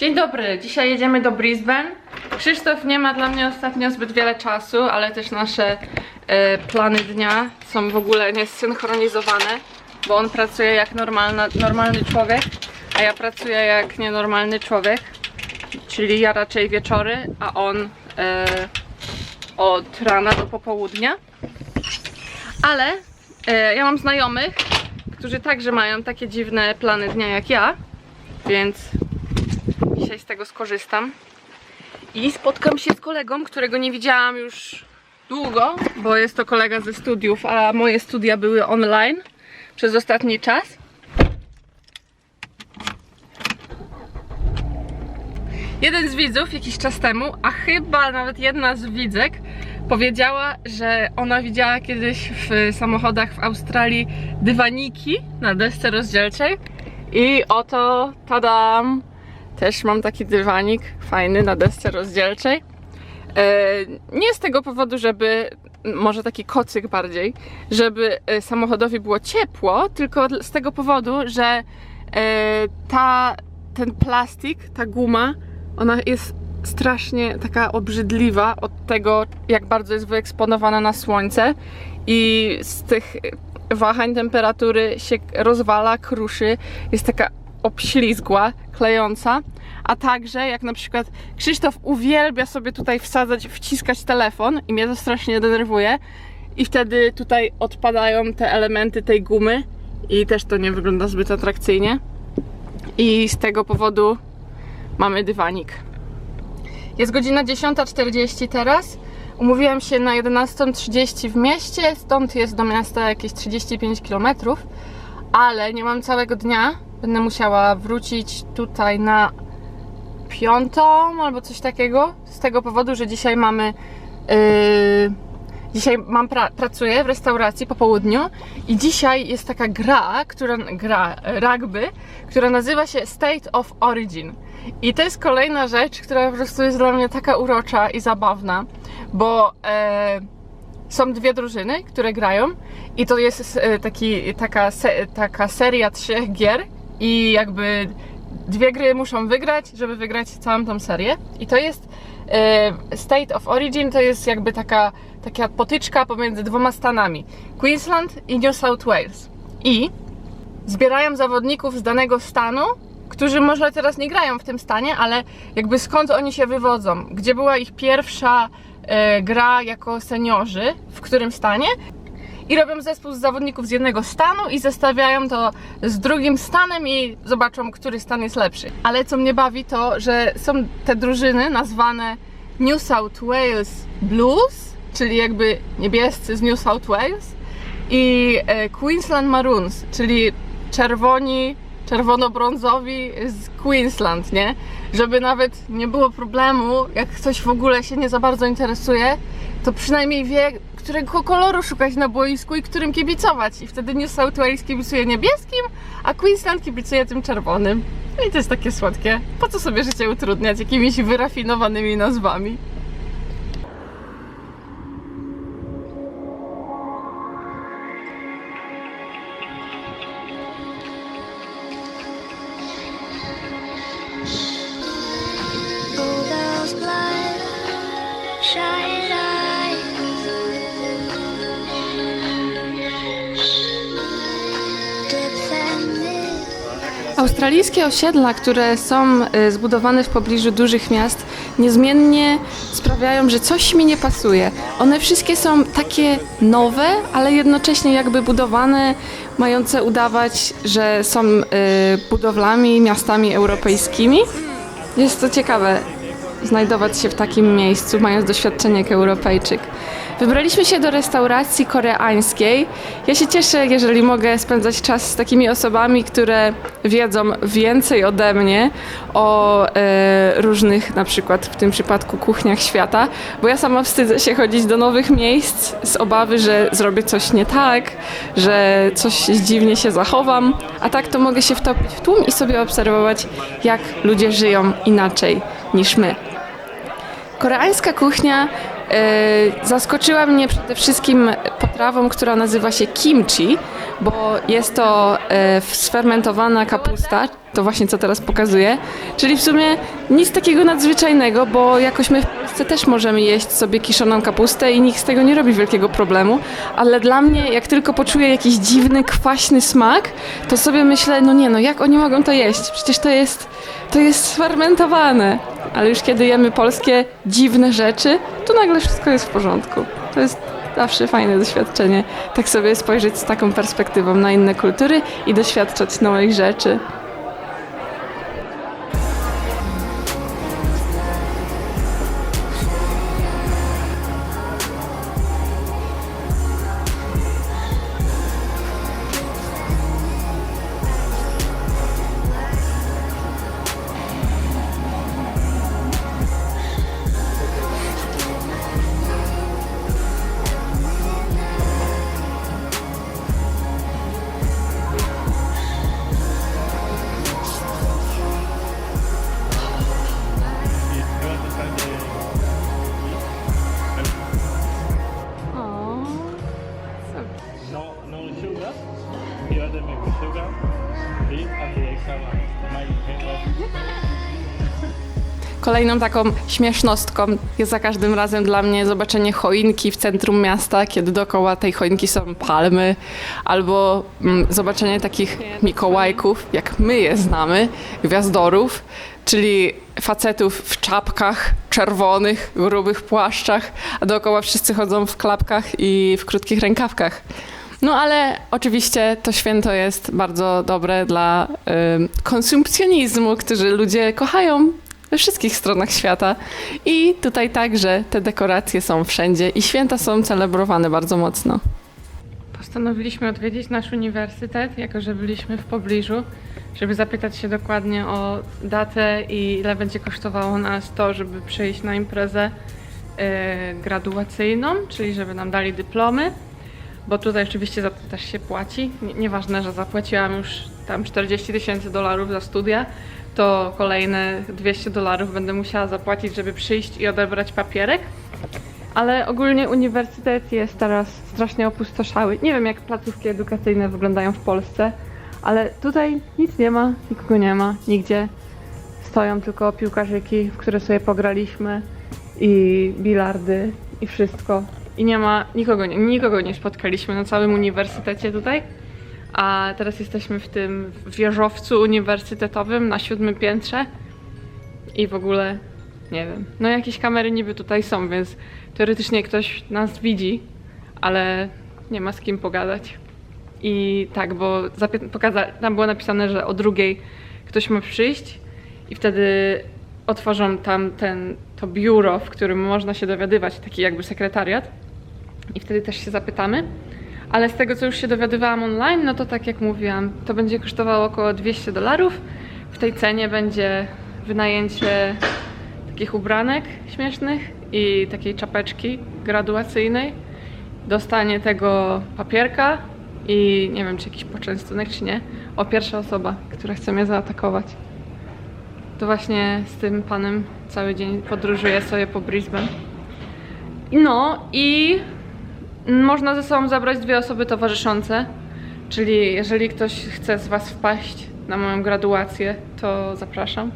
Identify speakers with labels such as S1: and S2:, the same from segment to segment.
S1: Dzień dobry, dzisiaj jedziemy do Brisbane. Krzysztof nie ma dla mnie ostatnio zbyt wiele czasu, ale też nasze e, plany dnia są w ogóle niesynchronizowane, bo on pracuje jak normalna, normalny człowiek, a ja pracuję jak nienormalny człowiek, czyli ja raczej wieczory, a on e, od rana do popołudnia. Ale e, ja mam znajomych, którzy także mają takie dziwne plany dnia jak ja, więc dzisiaj z tego skorzystam. I spotkam się z kolegą, którego nie widziałam już długo, bo jest to kolega ze studiów, a moje studia były online przez ostatni czas. Jeden z widzów jakiś czas temu, a chyba nawet jedna z widzek, powiedziała, że ona widziała kiedyś w samochodach w Australii dywaniki na desce rozdzielczej. I oto, tadam, też mam taki dywanik fajny na desce rozdzielczej. E, nie z tego powodu, żeby, może taki kocyk bardziej, żeby e, samochodowi było ciepło, tylko z tego powodu, że e, ta, ten plastik, ta guma, ona jest strasznie taka obrzydliwa od tego, jak bardzo jest wyeksponowana na słońce i z tych wahań temperatury się rozwala, kruszy, jest taka obślizgła, klejąca, a także jak na przykład Krzysztof uwielbia sobie tutaj wsadzać, wciskać telefon i mnie to strasznie denerwuje i wtedy tutaj odpadają te elementy tej gumy i też to nie wygląda zbyt atrakcyjnie i z tego powodu mamy dywanik. Jest godzina 10.40 teraz. Umówiłam się na 11.30 w mieście, stąd jest do miasta jakieś 35 km, ale nie mam całego dnia. Będę musiała wrócić tutaj na piątą albo coś takiego. Z tego powodu, że dzisiaj mamy. Yy, dzisiaj mam pra- pracuję w restauracji po południu i dzisiaj jest taka gra, która gra rugby, która nazywa się State of Origin. I to jest kolejna rzecz, która po prostu jest dla mnie taka urocza i zabawna, bo e, są dwie drużyny, które grają i to jest e, taki, taka, se, taka seria trzech gier i jakby dwie gry muszą wygrać, żeby wygrać całą tą serię. I to jest e, State of Origin, to jest jakby taka, taka potyczka pomiędzy dwoma stanami. Queensland i New South Wales. I zbierają zawodników z danego stanu, którzy może teraz nie grają w tym stanie, ale jakby skąd oni się wywodzą, gdzie była ich pierwsza e, gra jako seniorzy, w którym stanie. I robią zespół z zawodników z jednego stanu i zestawiają to z drugim stanem i zobaczą, który stan jest lepszy. Ale co mnie bawi to, że są te drużyny nazwane New South Wales Blues, czyli jakby niebiescy z New South Wales i e, Queensland Maroons, czyli czerwoni, czerwono-brązowi z Queensland, nie? Żeby nawet nie było problemu, jak ktoś w ogóle się nie za bardzo interesuje, to przynajmniej wie, którego koloru szukać na boisku i którym kibicować. I wtedy New South Wales kibicuje niebieskim, a Queensland kibicuje tym czerwonym. No i to jest takie słodkie. Po co sobie życie utrudniać jakimiś wyrafinowanymi nazwami? Australijskie osiedla, które są y, zbudowane w pobliżu dużych miast, niezmiennie sprawiają, że coś mi nie pasuje. One wszystkie są takie nowe, ale jednocześnie jakby budowane, mające udawać, że są y, budowlami, miastami europejskimi. Jest to ciekawe znajdować się w takim miejscu, mając doświadczenie jak Europejczyk. Wybraliśmy się do restauracji koreańskiej. Ja się cieszę, jeżeli mogę spędzać czas z takimi osobami, które wiedzą więcej ode mnie o e, różnych, na przykład w tym przypadku kuchniach świata, bo ja sama wstydzę się chodzić do nowych miejsc z obawy, że zrobię coś nie tak, że coś dziwnie się zachowam, a tak to mogę się wtopić w tłum i sobie obserwować, jak ludzie żyją inaczej niż my. Koreańska kuchnia zaskoczyła mnie przede wszystkim potrawą, która nazywa się kimchi, bo jest to e, sfermentowana kapusta, to właśnie co teraz pokazuję, czyli w sumie nic takiego nadzwyczajnego, bo jakoś my w Polsce też możemy jeść sobie kiszoną kapustę i nikt z tego nie robi wielkiego problemu, ale dla mnie, jak tylko poczuję jakiś dziwny, kwaśny smak, to sobie myślę, no nie, no jak oni mogą to jeść? Przecież to jest, to jest sfermentowane. Ale już kiedy jemy polskie dziwne rzeczy, to nagle wszystko jest w porządku. To jest zawsze fajne doświadczenie, tak sobie spojrzeć z taką perspektywą na inne kultury i doświadczać nowych rzeczy. Kolejną taką śmiesznostką jest za każdym razem dla mnie zobaczenie choinki w centrum miasta, kiedy dookoła tej choinki są palmy, albo mm, zobaczenie takich mikołajków, jak my je znamy, gwiazdorów, czyli facetów w czapkach czerwonych, grubych płaszczach, a dookoła wszyscy chodzą w klapkach i w krótkich rękawkach. No ale oczywiście to święto jest bardzo dobre dla ym, konsumpcjonizmu, który ludzie kochają we wszystkich stronach świata. I tutaj także te dekoracje są wszędzie i święta są celebrowane bardzo mocno. Postanowiliśmy odwiedzić nasz uniwersytet, jako że byliśmy w pobliżu, żeby zapytać się dokładnie o datę i ile będzie kosztowało nas to, żeby przyjść na imprezę e, graduacyjną, czyli żeby nam dali dyplomy, bo tutaj oczywiście za to też się płaci. Nie- Nieważne, że zapłaciłam już tam 40 tysięcy dolarów za studia, to kolejne 200 dolarów będę musiała zapłacić, żeby przyjść i odebrać papierek. Ale ogólnie uniwersytet jest teraz strasznie opustoszały. Nie wiem, jak placówki edukacyjne wyglądają w Polsce, ale tutaj nic nie ma, nikogo nie ma, nigdzie. Stoją tylko piłkarzyki, w które sobie pograliśmy i bilardy i wszystko. I nie ma nikogo, nie- nikogo nie spotkaliśmy na całym uniwersytecie tutaj. A teraz jesteśmy w tym wieżowcu uniwersytetowym na siódmym piętrze i w ogóle nie wiem. No jakieś kamery niby tutaj są, więc teoretycznie ktoś nas widzi, ale nie ma z kim pogadać. I tak, bo tam było napisane, że o drugiej ktoś ma przyjść i wtedy otworzą tam ten, to biuro, w którym można się dowiadywać, taki jakby sekretariat. I wtedy też się zapytamy. Ale z tego, co już się dowiadywałam online, no to tak jak mówiłam, to będzie kosztowało około 200 dolarów. W tej cenie będzie wynajęcie takich ubranek śmiesznych i takiej czapeczki graduacyjnej. Dostanie tego papierka i nie wiem, czy jakiś poczęstunek, czy nie. O, pierwsza osoba, która chce mnie zaatakować. To właśnie z tym panem cały dzień podróżuję sobie po Brisbane. No i można ze sobą zabrać dwie osoby towarzyszące, czyli jeżeli ktoś chce z Was wpaść na moją graduację, to zapraszam,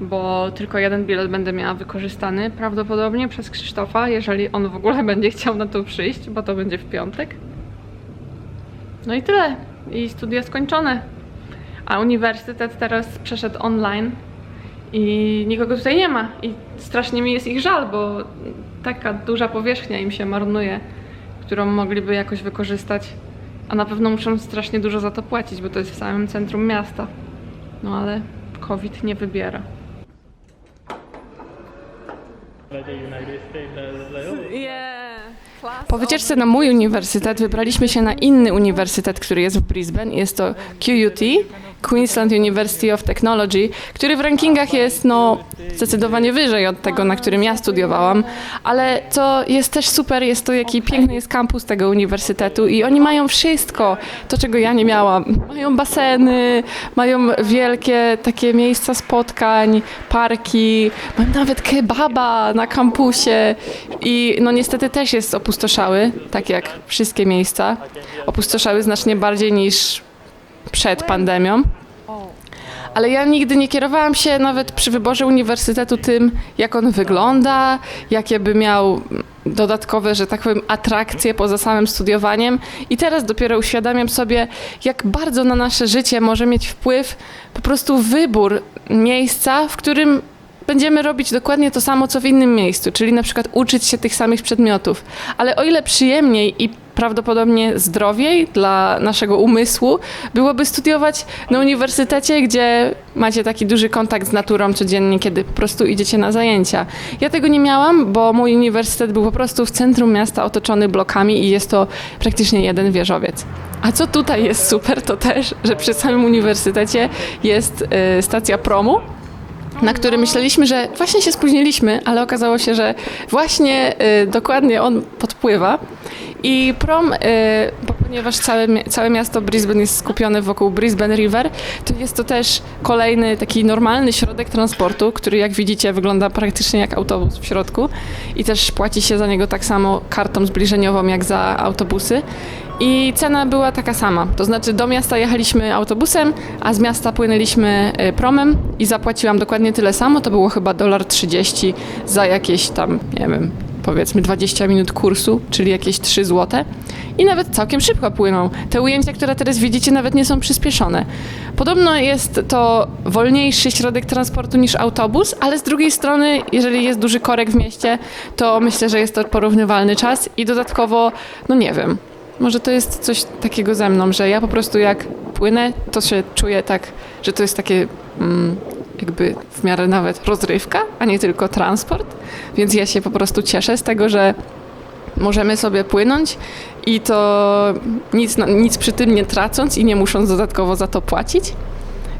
S1: bo tylko jeden bilet będę miała wykorzystany prawdopodobnie przez Krzysztofa, jeżeli on w ogóle będzie chciał na to przyjść, bo to będzie w piątek. No i tyle. I studia skończone. A uniwersytet teraz przeszedł online i nikogo tutaj nie ma. I strasznie mi jest ich żal, bo taka duża powierzchnia im się marnuje, którą mogliby jakoś wykorzystać. A na pewno muszą strasznie dużo za to płacić, bo to jest w samym centrum miasta. No ale COVID nie wybiera. Po wycieczce na mój uniwersytet wybraliśmy się na inny uniwersytet, który jest w Brisbane. Jest to QUT, Queensland University of Technology, który w rankingach jest no, zdecydowanie wyżej od tego, na którym ja studiowałam. Ale co jest też super, jest to, jaki piękny jest kampus tego uniwersytetu i oni mają wszystko, to czego ja nie miałam. Mają baseny, mają wielkie takie miejsca spotkań, parki, mają nawet kebaba na kampusie i no niestety też jest opustoszały, tak jak wszystkie miejsca. Opustoszały znacznie bardziej niż przed pandemią. ale ja nigdy nie kierowałam się nawet przy wyborze uniwersytetu tym, jak on wygląda, jakie by miał dodatkowe, że tak powiem, atrakcje poza samym studiowaniem. I teraz dopiero uświadamiam sobie, jak bardzo na nasze życie może mieć wpływ po prostu wybór miejsca, w którym będziemy robić dokładnie to samo, co w innym miejscu, czyli na przykład uczyć się tych samych przedmiotów. Ale o ile przyjemniej i prawdopodobnie zdrowiej dla naszego umysłu byłoby studiować na uniwersytecie, gdzie macie taki duży kontakt z naturą codziennie, kiedy po prostu idziecie na zajęcia. Ja tego nie miałam, bo mój uniwersytet był po prostu w centrum miasta otoczony blokami i jest to praktycznie jeden wieżowiec. A co tutaj jest super, to też, że przy samym uniwersytecie jest y, stacja promu, na który myśleliśmy, że właśnie się spóźniliśmy, ale okazało się, że właśnie y, dokładnie on podpływa. I prom, y, bo ponieważ całe, całe miasto Brisbane jest skupione wokół Brisbane River, to jest to też kolejny taki normalny środek transportu, który jak widzicie wygląda praktycznie jak autobus w środku i też płaci się za niego tak samo kartą zbliżeniową jak za autobusy. I cena była taka sama. To znaczy do miasta jechaliśmy autobusem, a z miasta płynęliśmy y, promem i zapłaciłam dokładnie tyle samo. To było chyba dolar 30 za jakieś tam, nie wiem, powiedzmy 20 minut kursu, czyli jakieś 3 złote. I nawet całkiem szybko płyną. Te ujęcia, które teraz widzicie, nawet nie są przyspieszone. Podobno jest to wolniejszy środek transportu niż autobus, ale z drugiej strony, jeżeli jest duży korek w mieście, to myślę, że jest to porównywalny czas i dodatkowo, no nie wiem, może to jest coś takiego ze mną, że ja po prostu jak płynę, to się czuję tak, że to jest takie mm, jakby w miarę nawet rozrywka, a nie tylko transport. Więc ja się po prostu cieszę z tego, że możemy sobie płynąć i to nic, nic przy tym nie tracąc i nie musząc dodatkowo za to płacić.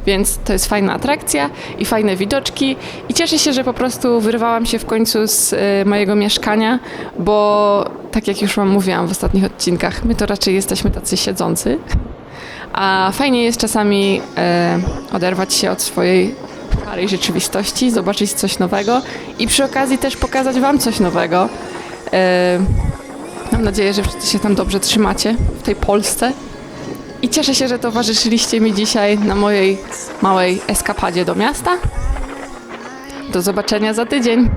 S1: Więc to jest fajna atrakcja i fajne widoczki. I cieszę się, że po prostu wyrwałam się w końcu z y, mojego mieszkania, bo tak jak już Wam mówiłam w ostatnich odcinkach, my to raczej jesteśmy tacy siedzący. A fajnie jest czasami e, oderwać się od swojej szarej rzeczywistości, zobaczyć coś nowego i przy okazji też pokazać Wam coś nowego. E, mam nadzieję, że wszyscy się tam dobrze trzymacie w tej Polsce. I cieszę się, że towarzyszyliście mi dzisiaj na mojej małej eskapadzie do miasta. Do zobaczenia za tydzień.